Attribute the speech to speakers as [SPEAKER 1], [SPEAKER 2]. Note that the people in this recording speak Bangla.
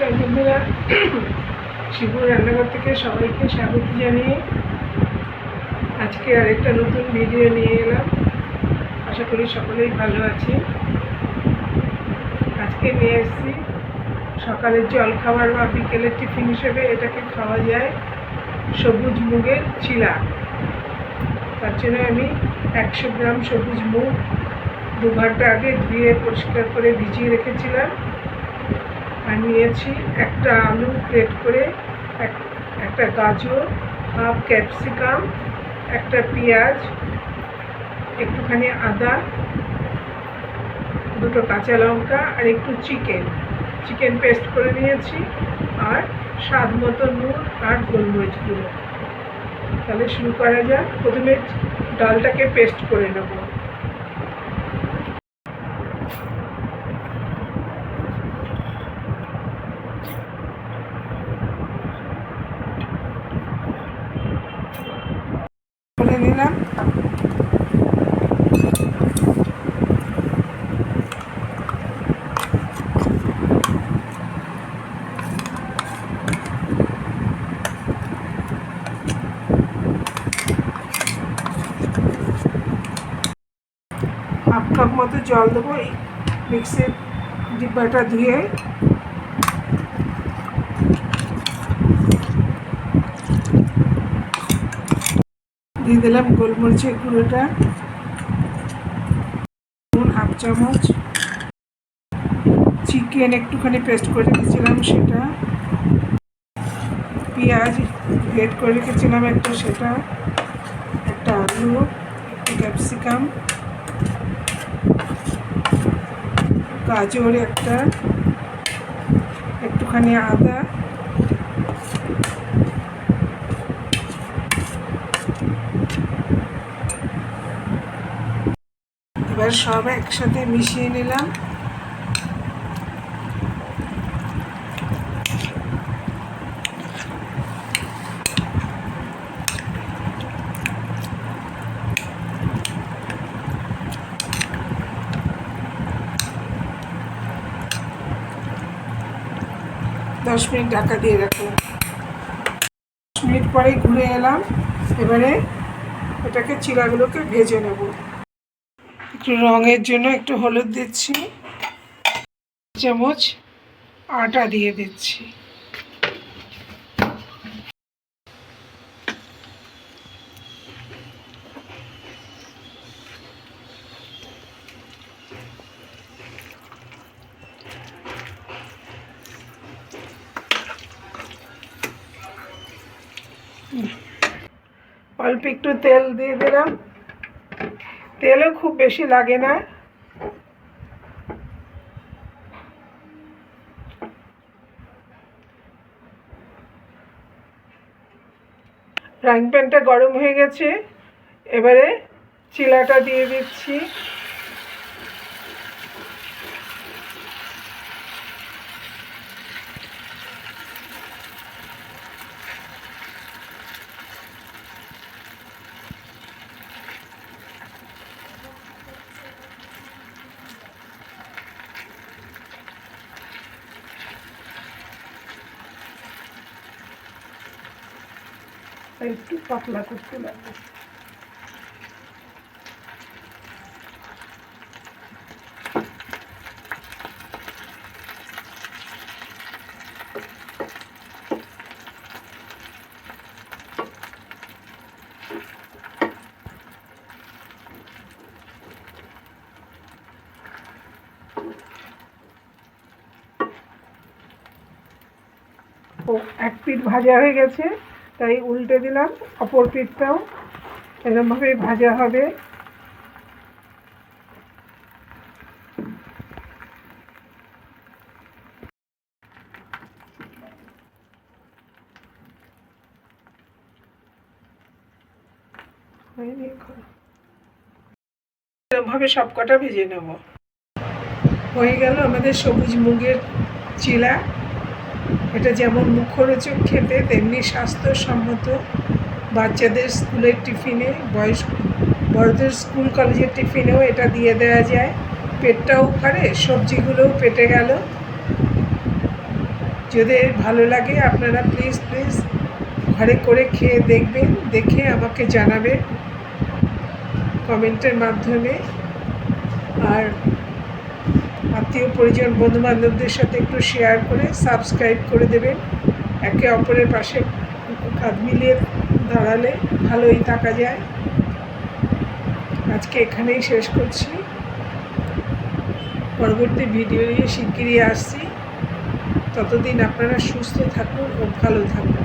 [SPEAKER 1] নমস্কার বন্ধুরা শিবুর রান্নাঘর থেকে সবাইকে স্বাগত জানিয়ে আজকে আরেকটা নতুন ভিডিও নিয়ে এলাম। আশা করি সকলেই ভালো আছে আজকে নিয়ে এসেছি সকালের জল খাবার বা বিকেলের টিফিন হিসেবে এটাকে খাওয়া যায় সবুজ মুগের চিলা। তার জন্য আমি একশো গ্রাম সবুজ মুগ দু ঘণ্টা আগে ধুয়ে পরিষ্কার করে ভিজিয়ে রেখেছিলাম। আর নিয়েছি একটা আলু গ্রেট করে, এক- একটা গাজর হাফ ক্যাপসিকাম একটা পেঁয়াজ, একটুখানি আদা, দুটো কাঁচা লঙ্কা আর একটু চিকেন চিকেন পেস্ট করে নিয়েছি আর স্বাদ মতো নুন আর গোলমরিচ গুঁড়ো। তাহলে শুরু করা যাক। প্রথমে ডালটাকে পেস্ট করে নেব করে নিলাম হাফ কাপ মতো জল দেবো এই মিক্সির ডিব্বাটা ধুয়ে দিয়ে দিলাম গোলমরিচের গুঁড়োটা, নুন হাফ চামচ, চিকেন একটুখানি পেস্ট করে রেখেছিলাম সেটা, পেঁয়াজ গ্রেট করে রেখেছিলাম একটা সেটা, একটা আলু, একটু ক্যাপসিকাম, গাজর একটা, একটুখানি আদা এবার সব একসাথে মিশিয়ে নিলাম। দশ মিনিট ঢাকা দিয়ে রাখলাম। দশ মিনিট পরে ঘুরে এলাম। এবারে এটাকে চিড়াগুলোকে ভেজে নেব। একটু রঙের জন্য একটু হলুদ দিচ্ছি। চামচ আটা দিয়ে দিচ্ছি। অল্প একটু তেল দিয়ে দিলাম। তেলও খুব বেশি লাগে না। ফ্রাইং প্যানটা গরম হয়ে গেছে। এবারে চিলাটা দিয়ে দিচ্ছি। আর একটু পাতলা করতে লাগবে ও এক পিঠ ভাজা হয়ে গেছে। তাই উল্টে দিলাম, অপর পিঠটাও। এরকমভাবে ভাজা হবে। হয়নি এখনও। এরকমভাবে সব কটা ভেজে নেব। হয়ে গেল আমাদের সবুজ মুগের চিলা। এটা যেমন মুখরোচক খেতে, তেমনি স্বাস্থ্যসম্মত। বাচ্চাদের স্কুলের টিফিনে, বয়স, বড়দের স্কুল, কলেজের টিফিনেও এটা দিয়ে দেওয়া যায়। পেটটাও ভরে, সবজিগুলোও পেটে গেল। যদি ভালো লাগে আপনারা প্লিজ প্লিজ ঘরে করে খেয়ে দেখবেন, দেখে আমাকে জানাবেন। কমেন্টের মাধ্যমে। আর আত্মীয় পরিজন বন্ধু বান্ধবদের সাথে একটু শেয়ার করে সাবস্ক্রাইব করে দেবেন। একে অপরের পাশে কাঁধ মিলিয়ে দাঁড়ালে ভালোই থাকা যায়। আজকে এখানেই শেষ করছি। পরবর্তী ভিডিও নিয়ে শিগগিরই আসছি। ততদিন আপনারা সুস্থ থাকুন ও ভালো থাকুন।